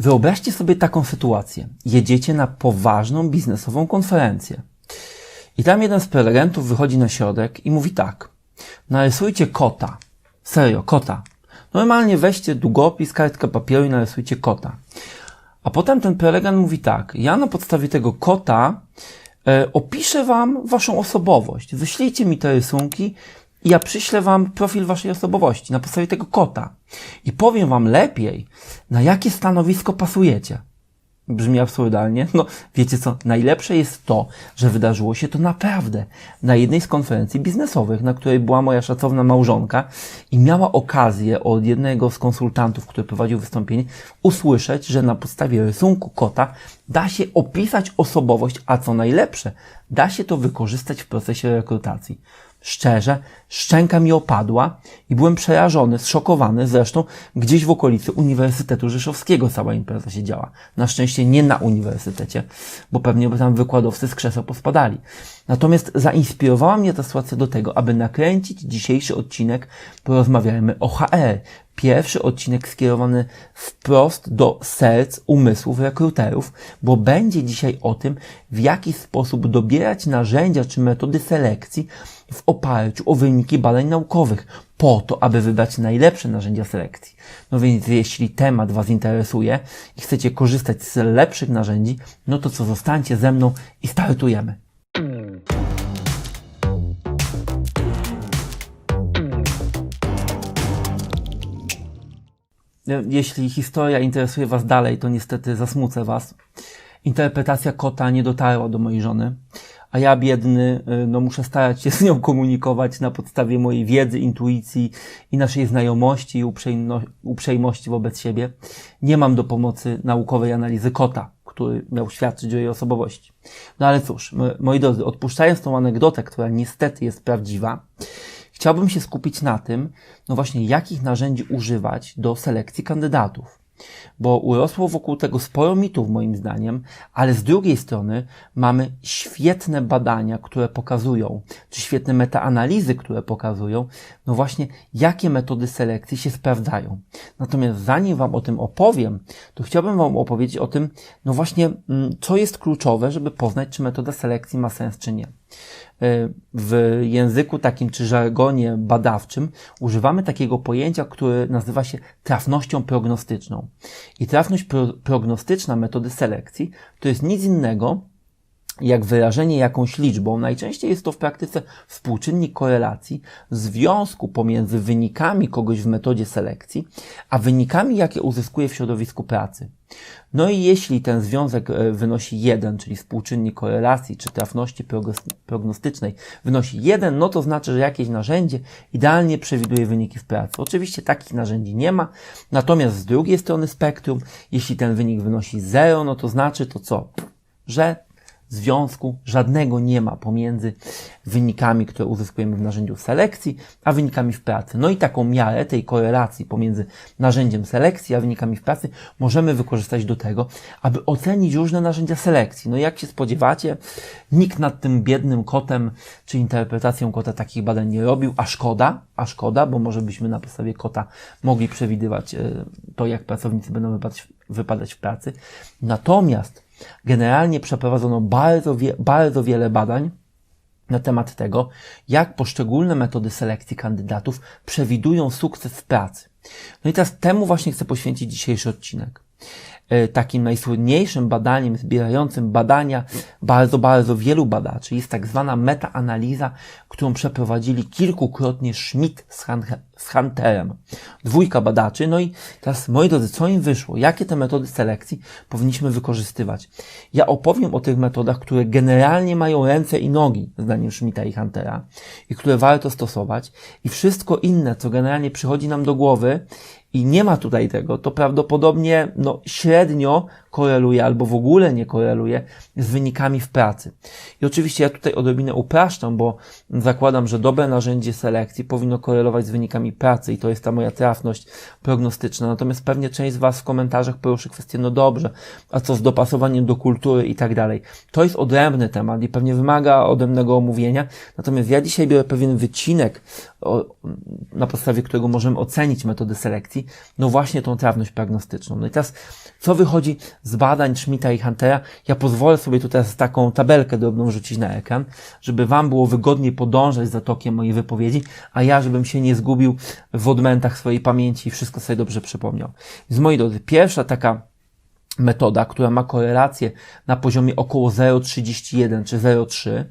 Wyobraźcie sobie taką sytuację. Jedziecie na poważną biznesową konferencję. I tam jeden z prelegentów wychodzi na środek i mówi tak. Narysujcie kota. Serio, kota. Normalnie weźcie długopis, kartkę papieru i narysujcie kota. A potem ten prelegent mówi tak. Ja na podstawie tego kota e, opiszę wam waszą osobowość. Wyślijcie mi te rysunki i ja przyślę wam profil waszej osobowości na podstawie tego kota. I powiem wam lepiej, na jakie stanowisko pasujecie. Brzmi absurdalnie. No, wiecie co? Najlepsze jest to, że wydarzyło się to naprawdę na jednej z konferencji biznesowych, na której była moja szacowna małżonka i miała okazję od jednego z konsultantów, który prowadził wystąpienie, usłyszeć, że na podstawie rysunku kota da się opisać osobowość, a co najlepsze, da się to wykorzystać w procesie rekrutacji. Szczerze, szczęka mi opadła i byłem przerażony, zszokowany. Zresztą gdzieś w okolicy Uniwersytetu Rzeszowskiego cała impreza się działa. Na szczęście nie na uniwersytecie, bo pewnie by tam wykładowcy z krzeseł pospadali. Natomiast zainspirowała mnie ta sytuacja do tego, aby nakręcić dzisiejszy odcinek Porozmawiajmy o HR. Pierwszy odcinek skierowany wprost do serc, umysłów rekruterów, bo będzie dzisiaj o tym, w jaki sposób dobierać narzędzia czy metody selekcji w oparciu o wyniki badań naukowych, po to, aby wybrać najlepsze narzędzia selekcji. No więc jeśli temat Was interesuje i chcecie korzystać z lepszych narzędzi, no to co, zostańcie ze mną i startujemy. Jeśli historia interesuje Was dalej, to niestety zasmucę Was. Interpretacja kota nie dotarła do mojej żony, a ja biedny, y, no muszę starać się z nią komunikować na podstawie mojej wiedzy, intuicji i naszej znajomości i uprzejmo- uprzejmości wobec siebie. Nie mam do pomocy naukowej analizy kota, który miał świadczyć o jej osobowości. No ale cóż, moi drodzy, odpuszczając tą anegdotę, która niestety jest prawdziwa, chciałbym się skupić na tym, no właśnie, jakich narzędzi używać do selekcji kandydatów. Bo urosło wokół tego sporo mitów, moim zdaniem, ale z drugiej strony mamy świetne badania, które pokazują, czy świetne metaanalizy, które pokazują, no właśnie, jakie metody selekcji się sprawdzają. Natomiast zanim Wam o tym opowiem, to chciałbym Wam opowiedzieć o tym, no właśnie, mm, co jest kluczowe, żeby poznać, czy metoda selekcji ma sens, czy nie w języku takim czy żargonie badawczym używamy takiego pojęcia, które nazywa się trafnością prognostyczną. I trafność pro prognostyczna metody selekcji to jest nic innego jak wyrażenie jakąś liczbą, najczęściej jest to w praktyce współczynnik korelacji, związku pomiędzy wynikami kogoś w metodzie selekcji, a wynikami, jakie uzyskuje w środowisku pracy. No i jeśli ten związek e, wynosi 1, czyli współczynnik korelacji czy trafności prognostycznej wynosi 1, no to znaczy, że jakieś narzędzie idealnie przewiduje wyniki w pracy. Oczywiście takich narzędzi nie ma, natomiast z drugiej strony spektrum, jeśli ten wynik wynosi 0, no to znaczy to co? Że związku żadnego nie ma pomiędzy wynikami, które uzyskujemy w narzędziu selekcji, a wynikami w pracy. No i taką miarę tej korelacji pomiędzy narzędziem selekcji, a wynikami w pracy możemy wykorzystać do tego, aby ocenić różne narzędzia selekcji. No jak się spodziewacie, nikt nad tym biednym kotem, czy interpretacją kota takich badań nie robił, a szkoda, a szkoda, bo może byśmy na podstawie kota mogli przewidywać e, to, jak pracownicy będą wypadać, wypadać w pracy. Natomiast Generalnie przeprowadzono bardzo, wie, bardzo wiele badań na temat tego, jak poszczególne metody selekcji kandydatów przewidują sukces w pracy. No i teraz temu właśnie chcę poświęcić dzisiejszy odcinek. E, takim najsłynniejszym badaniem zbierającym badania bardzo, bardzo wielu badaczy jest tak zwana metaanaliza, którą przeprowadzili kilkukrotnie Schmidt z, z Hunterem. Dwójka badaczy. No i teraz, moi drodzy, co im wyszło? Jakie te metody selekcji powinniśmy wykorzystywać? Ja opowiem o tych metodach, które generalnie mają ręce i nogi, zdaniem Schmidta i Huntera, i które warto stosować. I wszystko inne, co generalnie przychodzi nam do głowy i nie ma tutaj tego, to prawdopodobnie no, średnio koreluje albo w ogóle nie koreluje z wynikami w pracy. I oczywiście ja tutaj odrobinę upraszczam, bo zakładam, że dobre narzędzie selekcji powinno korelować z wynikami pracy i to jest ta moja trafność prognostyczna. Natomiast pewnie część z Was w komentarzach poruszy kwestię, no dobrze, a co z dopasowaniem do kultury i tak dalej. To jest odrębny temat i pewnie wymaga odrębnego omówienia. Natomiast ja dzisiaj biorę pewien wycinek, na podstawie którego możemy ocenić metody selekcji, no właśnie tą trafność prognostyczną. No i teraz, co wychodzi z badań Schmidta i Huntera? Ja pozwolę sobie tutaj taką tabelkę drobną rzucić na ekran, żeby Wam było wygodniej podążać za tokiem mojej wypowiedzi, a ja, żebym się nie zgubił w odmętach swojej pamięci i wszystko sobie dobrze przypomniał. Z mojej drodzy, pierwsza taka metoda, która ma korelację na poziomie około 0,31 czy 0,3,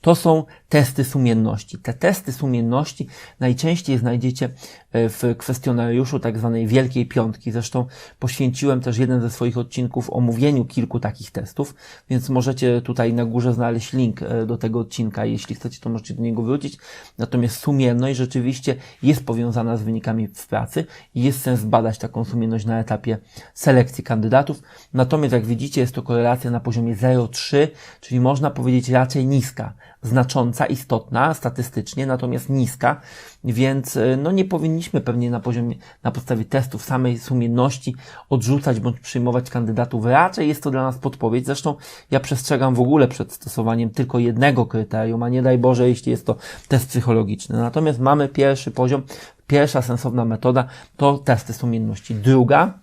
to są testy sumienności. Te testy sumienności najczęściej znajdziecie e, w kwestionariuszu tak zwanej Wielkiej Piątki. Zresztą poświęciłem też jeden ze swoich odcinków omówieniu kilku takich testów, więc możecie tutaj na górze znaleźć link e, do tego odcinka. Jeśli chcecie, to możecie do niego wrócić. Natomiast sumienność rzeczywiście jest powiązana z wynikami w pracy i jest sens badać taką sumienność na etapie selekcji kandydatów. Natomiast jak widzicie, jest to korelacja na poziomie 0,3, czyli można powiedzieć raczej niska znacząca, istotna statystycznie, natomiast niska, więc e, no nie powinniśmy pewnie na poziomie, na podstawie testów samej sumienności odrzucać bądź przyjmować kandydatów. Raczej jest to dla nas podpowiedź. Zresztą ja przestrzegam w ogóle przed stosowaniem tylko jednego kryterium, a nie daj Boże, jeśli jest to test psychologiczny. Natomiast mamy pierwszy poziom, pierwsza sensowna metoda to testy sumienności. Druga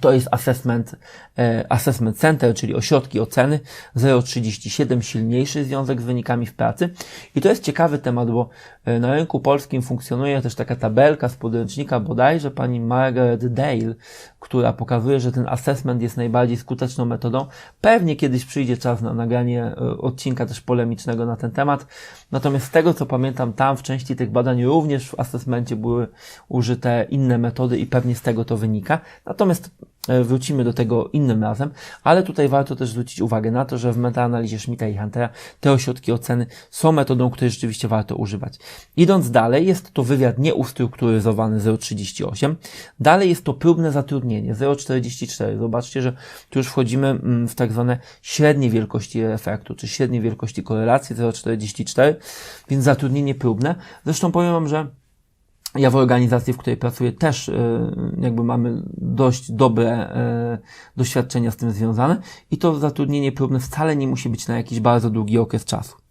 to jest assessment, e, assessment Center, czyli ośrodki oceny 0,37, silniejszy związek z wynikami w pracy. I to jest ciekawy temat, bo na rynku polskim funkcjonuje też taka tabelka z podręcznika bodajże pani Margaret Dale, która pokazuje, że ten assessment jest najbardziej skuteczną metodą. Pewnie kiedyś przyjdzie czas na nagranie e, odcinka też polemicznego na ten temat. Natomiast z tego co pamiętam, tam w części tych badań również w assessmencie były użyte inne metody i pewnie z tego to wynika. Natomiast E, wrócimy do tego innym razem, ale tutaj warto też zwrócić uwagę na to, że w metaanalizie Schmidta i Huntera te ośrodki oceny są metodą, której rzeczywiście warto używać. Idąc dalej, jest to wywiad nieustrukturyzowany 0,38. Dalej jest to próbne zatrudnienie 0,44. Zobaczcie, że tu już wchodzimy mm, w tak zwane średnie wielkości efektu, czy średnie wielkości korelacji 0,44, więc zatrudnienie próbne. Zresztą powiem Wam, że ja w organizacji, w której pracuję, też e, jakby mamy dość dobre e, doświadczenia z tym związane i to zatrudnienie próbne wcale nie musi być na jakiś bardzo długi okres czasu.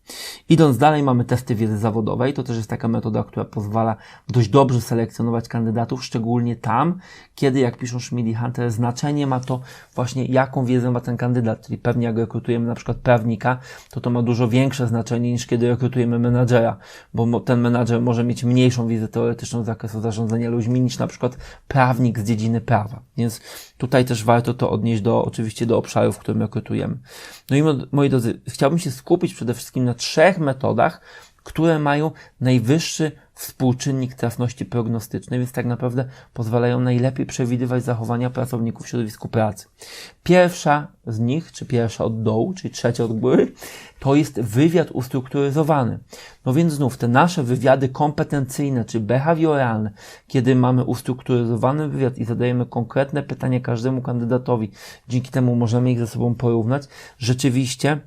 Idąc dalej, mamy testy wiedzy zawodowej. To też jest taka metoda, która pozwala dość dobrze selekcjonować kandydatów, szczególnie tam, kiedy, jak piszą Schmidt i Hunter, znaczenie ma to właśnie, jaką wiedzę ma ten kandydat. Czyli pewnie jak rekrutujemy na przykład prawnika, to to ma dużo większe znaczenie niż kiedy rekrutujemy menadżera, bo ten menadżer może mieć mniejszą wiedzę teoretyczną z zakresu zarządzania ludźmi niż na przykład prawnik z dziedziny prawa. Więc tutaj też warto to odnieść do, oczywiście do obszaru, w którym rekrutujemy. No i moi drodzy, chciałbym się skupić przede wszystkim na trzech metodach, które mają najwyższy współczynnik trafności prognostycznej, więc tak naprawdę pozwalają najlepiej przewidywać zachowania pracowników w środowisku pracy. Pierwsza z nich, czy pierwsza od dołu, czyli trzecia od góry, to jest wywiad ustrukturyzowany. No więc znów te nasze wywiady kompetencyjne, czy behawioralne, kiedy mamy ustrukturyzowany wywiad i zadajemy konkretne pytania każdemu kandydatowi, dzięki temu możemy ich ze sobą porównać, rzeczywiście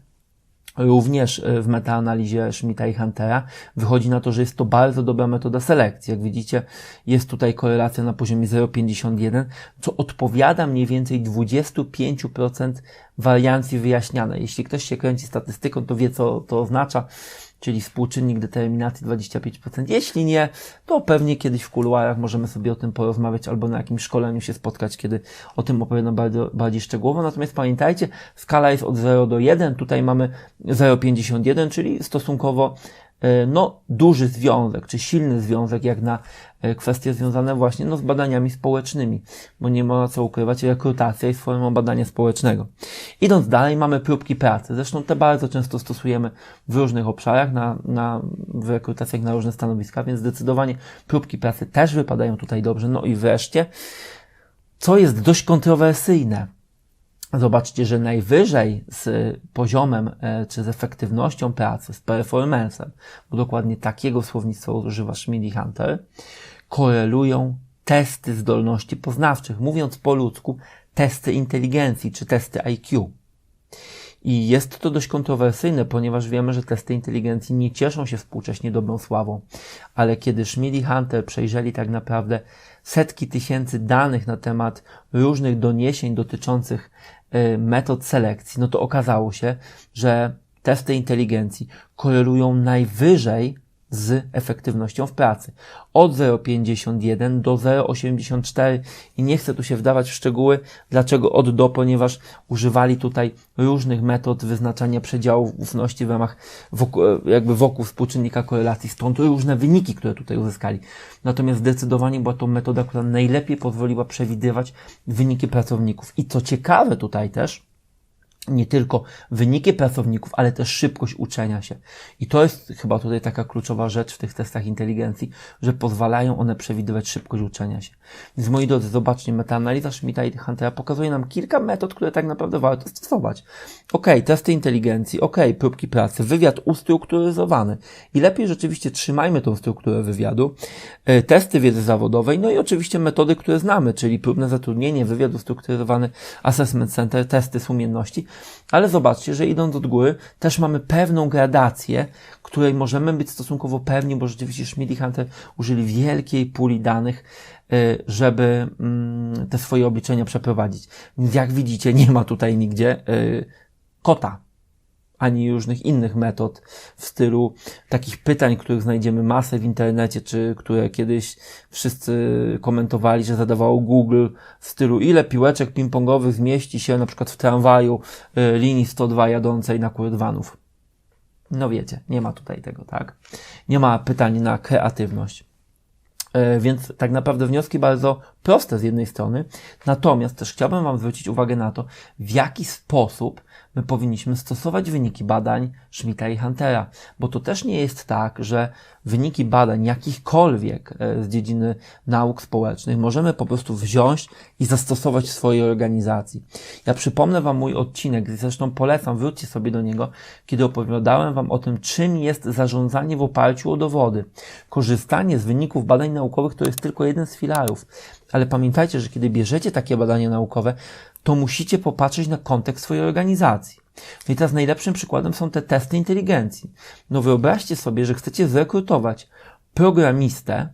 Również e, w metaanalizie Schmidta i Huntera wychodzi na to, że jest to bardzo dobra metoda selekcji. Jak widzicie, jest tutaj korelacja na poziomie 0,51, co odpowiada mniej więcej 25% wariancji wyjaśnianej. Jeśli ktoś się kręci statystyką, to wie, co to oznacza czyli współczynnik determinacji 25%. Jeśli nie, to pewnie kiedyś w kuluarach możemy sobie o tym porozmawiać albo na jakimś szkoleniu się spotkać, kiedy o tym opowiadam bardzo, bardziej szczegółowo. Natomiast pamiętajcie, skala jest od 0 do 1, tutaj mamy 0,51, czyli stosunkowo no, duży związek, czy silny związek, jak na e, kwestie związane właśnie no, z badaniami społecznymi, bo nie ma co ukrywać, rekrutacja jest formą badania społecznego. Idąc dalej, mamy próbki pracy. Zresztą te bardzo często stosujemy w różnych obszarach, na, na, w rekrutacjach na różne stanowiska, więc zdecydowanie próbki pracy też wypadają tutaj dobrze. No i wreszcie, co jest dość kontrowersyjne, Zobaczcie, że najwyżej z poziomem e, czy z efektywnością pracy, z performancem, bo dokładnie takiego słownictwa używa Schmidt Hunter, korelują testy zdolności poznawczych, mówiąc po ludzku, testy inteligencji czy testy IQ. I jest to dość kontrowersyjne, ponieważ wiemy, że testy inteligencji nie cieszą się współcześnie dobrą sławą. Ale kiedy Schmidt i Hunter przejrzeli tak naprawdę setki tysięcy danych na temat różnych doniesień dotyczących metod selekcji, no to okazało się, że testy inteligencji korelują najwyżej z efektywnością w pracy. Od 0,51 do 0,84 i nie chcę tu się wdawać w szczegóły, dlaczego od do, ponieważ używali tutaj różnych metod wyznaczania przedziałów ufności w ramach wokół, jakby wokół współczynnika korelacji, stąd różne wyniki, które tutaj uzyskali. Natomiast zdecydowanie była to metoda, która najlepiej pozwoliła przewidywać wyniki pracowników. I co ciekawe tutaj też, nie tylko wyniki pracowników, ale też szybkość uczenia się. I to jest chyba tutaj taka kluczowa rzecz w tych testach inteligencji, że pozwalają one przewidywać szybkość uczenia się. Więc moi drodzy, zobaczcie, metaanaliza Schmidta i Huntera pokazuje nam kilka metod, które tak naprawdę warto stosować. Ok, testy inteligencji, ok, próbki pracy, wywiad ustrukturyzowany. I lepiej rzeczywiście trzymajmy tą strukturę wywiadu, e, testy wiedzy zawodowej, no i oczywiście metody, które znamy, czyli próbne zatrudnienie, wywiad ustrukturyzowany, assessment center, testy sumienności, ale zobaczcie, że idąc od góry, też mamy pewną gradację, której możemy być stosunkowo pewni, bo rzeczywiście Schmidt i Hunter użyli wielkiej puli danych, y, żeby mm, te swoje obliczenia przeprowadzić. Więc jak widzicie, nie ma tutaj nigdzie y, kota ani różnych innych metod w stylu takich pytań, których znajdziemy masę w internecie, czy które kiedyś wszyscy komentowali, że zadawało Google w stylu ile piłeczek ping-pongowych zmieści się na przykład w tramwaju y, linii 102 jadącej na Kurdwanów. No wiecie, nie ma tutaj tego, tak? Nie ma pytań na kreatywność. E, więc tak naprawdę wnioski bardzo proste z jednej strony, natomiast też chciałbym Wam zwrócić uwagę na to, w jaki sposób my powinniśmy stosować wyniki badań Schmidta i Huntera, bo to też nie jest tak, że wyniki badań jakichkolwiek e, z dziedziny nauk społecznych możemy po prostu wziąć i zastosować w swojej organizacji. Ja przypomnę Wam mój odcinek, zresztą polecam, wróćcie sobie do niego, kiedy opowiadałem Wam o tym, czym jest zarządzanie w oparciu o dowody. Korzystanie z wyników badań naukowych to jest tylko jeden z filarów. Ale pamiętajcie, że kiedy bierzecie takie badania naukowe, to musicie popatrzeć na kontekst swojej organizacji. No i teraz najlepszym przykładem są te testy inteligencji. No wyobraźcie sobie, że chcecie zrekrutować programistę,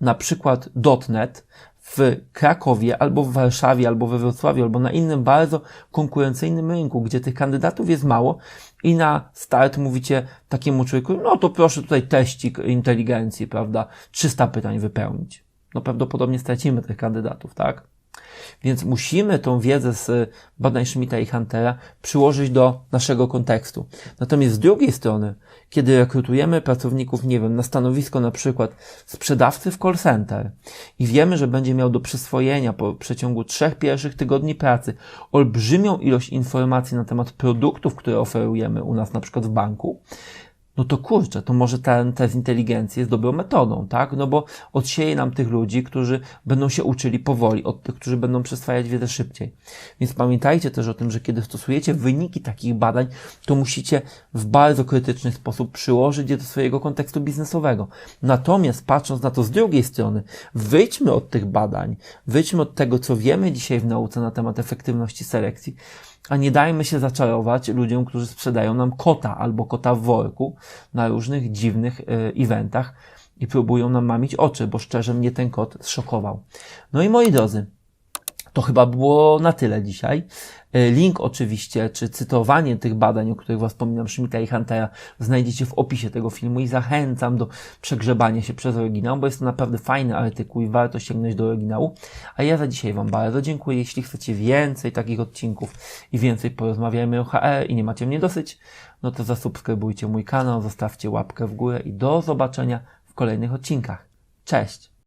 na przykład .NET w Krakowie, albo w Warszawie, albo we Wrocławiu, albo na innym bardzo konkurencyjnym rynku, gdzie tych kandydatów jest mało i na start mówicie takiemu człowieku, no to proszę tutaj teścik inteligencji, prawda, 300 pytań wypełnić. No prawdopodobnie stracimy tych kandydatów, tak? Więc musimy tą wiedzę z badań Schmidta i Huntera przyłożyć do naszego kontekstu. Natomiast z drugiej strony, kiedy rekrutujemy pracowników, nie wiem, na stanowisko na przykład sprzedawcy w call center i wiemy, że będzie miał do przyswojenia po przeciągu trzech pierwszych tygodni pracy olbrzymią ilość informacji na temat produktów, które oferujemy u nas na przykład w banku, no to kurczę, to może ten test inteligencji jest dobrą metodą, tak? No bo odsieje nam tych ludzi, którzy będą się uczyli powoli, od tych, którzy będą przyswajać wiedzę szybciej. Więc pamiętajcie też o tym, że kiedy stosujecie wyniki takich badań, to musicie w bardzo krytyczny sposób przyłożyć je do swojego kontekstu biznesowego. Natomiast patrząc na to z drugiej strony, wyjdźmy od tych badań, wyjdźmy od tego, co wiemy dzisiaj w nauce na temat efektywności selekcji, a nie dajmy się zaczarować ludziom, którzy sprzedają nam kota albo kota w worku na różnych dziwnych y, eventach i próbują nam mamić oczy, bo szczerze mnie ten kot zszokował. No i moi drodzy, to chyba było na tyle dzisiaj. E, link oczywiście, czy cytowanie tych badań, o których Was wspominam, Schmidta i Huntera, znajdziecie w opisie tego filmu i zachęcam do przegrzebania się przez oryginał, bo jest to naprawdę fajny artykuł i warto sięgnąć do oryginału. A ja za dzisiaj Wam bardzo dziękuję. Jeśli chcecie więcej takich odcinków i więcej porozmawiajmy o HR i nie macie mnie dosyć, no to zasubskrybujcie mój kanał, zostawcie łapkę w górę i do zobaczenia w kolejnych odcinkach. Cześć!